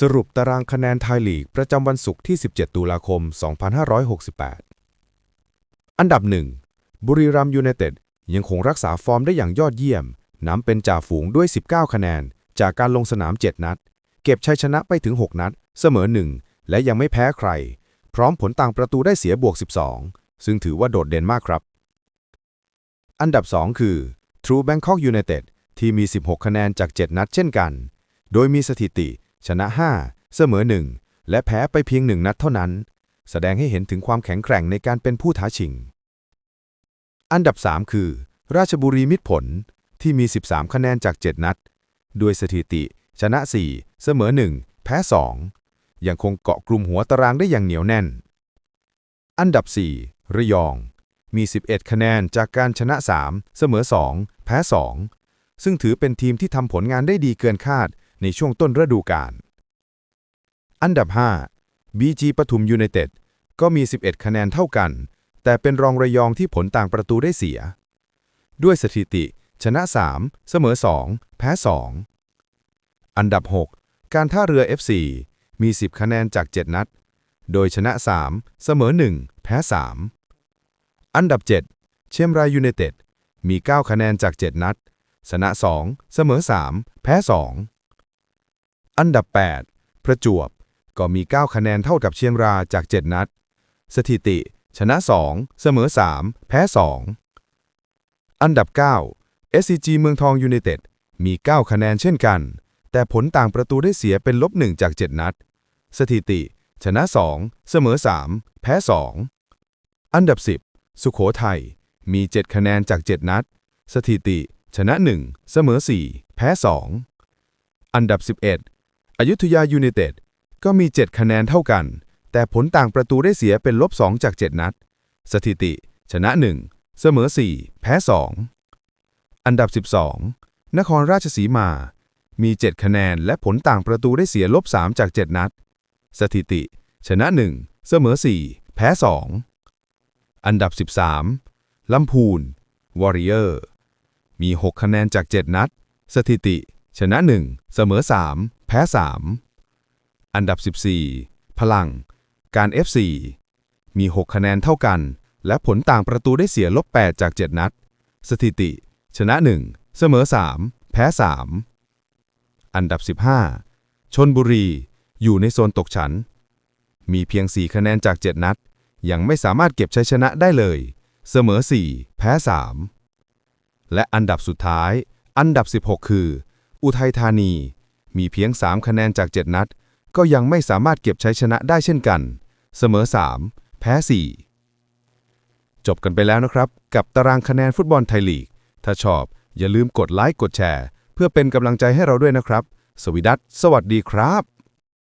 สรุปตารางคะแนนไทยลีกประจำวันศุกร์ที่ 17 ตุลาคม 2568 อันดับ 1 บุรีรัมยูไนเต็ดยังคงรักษาฟอร์มได้อย่างยอดเยี่ยมนำเป็นจ่าฝูงด้วย 19 คะแนน จากการลงสนาม 7 นัด เก็บชัยชนะไปถึง 6 นัด เสมอ 1 และยังไม่แพ้ใคร พร้อมผลต่างประตูได้เสียบวก 12 ซึ่งถือว่าโดดเด่นมากครับ อันดับ 2 คือ True Bangkok United ที่มี 16 คะแนนจาก 7 นัดเช่นกัน โดยมีสถิติ ชนะ 5 เสมอ 1 และแพ้ไปเพียง1นัดเท่านั้น แสดงให้เห็นถึงความแข็งแกร่งในการเป็นผู้ท้าชิง อันดับ 3 คือ ราชบุรีมิตรผลที่มี 13 คะแนนจาก 7 นัด ด้วยสถิติ ชนะ 4 เสมอ 1 แพ้ 2 ยังคงเกาะกลุ่มหัวตารางได้อย่างเหนียวแน่น อันดับ 4 ระยอง มี 11 คะแนนจากการชนะ 3 เสมอ 2 แพ้ 2 ซึ่งถือเป็นทีมที่ทำผลงานได้ดีเกินคาด ในช่วงต้นฤดูกาล อันดับ 5 BG ปทุมยูไนเต็ดก็มี 11 คะแนนเท่ากัน แต่เป็นรองระยองที่ผลต่างประตูได้เสีย ด้วยสถิติ ชนะ 3 เสมอ 2 แพ้ 2 อันดับ 6 การท่าเรือ FC มี 10 คะแนนจาก 7 นัด โดยชนะ 3 เสมอ 1 แพ้ 3 อันดับ 7 เชียงรายยูไนเต็ดมี 9 คะแนนจาก 7 นัด ชนะ 2 เสมอ 3 แพ้ 2 อันดับ 8 ประจวบ ก็มี 9 คะแนนเท่ากับเชียงรายจาก 7 นัด สถิติ ชนะ 2 เสมอ 3 แพ้ 2 อันดับ 9 SCG เมืองทองยูไนเต็ดมี 9 คะแนนเช่นกัน แต่ผลต่างประตูได้เสียเป็นลบ 1 จาก 7 นัด สถิติ ชนะ 2 เสมอ 3 แพ้ 2 อันดับ 10 สุโขทัยมี 7 คะแนนจาก 7 นัด สถิติ ชนะ 1 เสมอ 4 แพ้ 2 อันดับ 11 อยุธยายูไนเต็ดก็มี 7 คะแนนเท่ากัน แต่ผลต่างประตูได้เสียเป็นลบ 2 จาก 7 นัด สถิติ ชนะ 1 เสมอ 4 แพ้ 2 อันดับ 12 นครราชสีมา มี 7 คะแนนและผลต่างประตูได้เสียลบ 3 จาก 7 นัด สถิติ ชนะ 1 เสมอ 4 แพ้ 2 อันดับ 13 ลำพูนวอริเออร์มี 6 คะแนนจาก 7 นัด สถิติ ชนะ 1 เสมอ 3 พ้ 3 อันดับ 14 พลัง การ FC มี 6 คะแนนเท่ากัน และผลต่างประตูได้เสียลบ 8 จาก 7 นัด สถิติ ชนะ 1 เสมอ 3 แพ้ 3 อันดับ 15 ชนบุรี อยู่ในโซนตกชั้น มีเพียง 4 คะแนนจาก 7 นัด ยังไม่สามารถเก็บชัยชนะได้เลย เสมอ 4 แพ้ 3 และอันดับสุดท้าย อันดับ 16 คือ อุทัยธานี มีเพียง 3 คะแนนจาก 7 นัด ก็ยังไม่สามารถเก็บชัยชนะได้เช่นกัน เสมอ 3 แพ้ 4 จบกันไปแล้วนะครับ กับตารางคะแนนฟุตบอลไทยลีก ถ้าชอบ อย่าลืมกดไลค์กดแชร์ เพื่อเป็นกำลังใจให้เราด้วยนะครับ สวีดัตสวัสดีครับ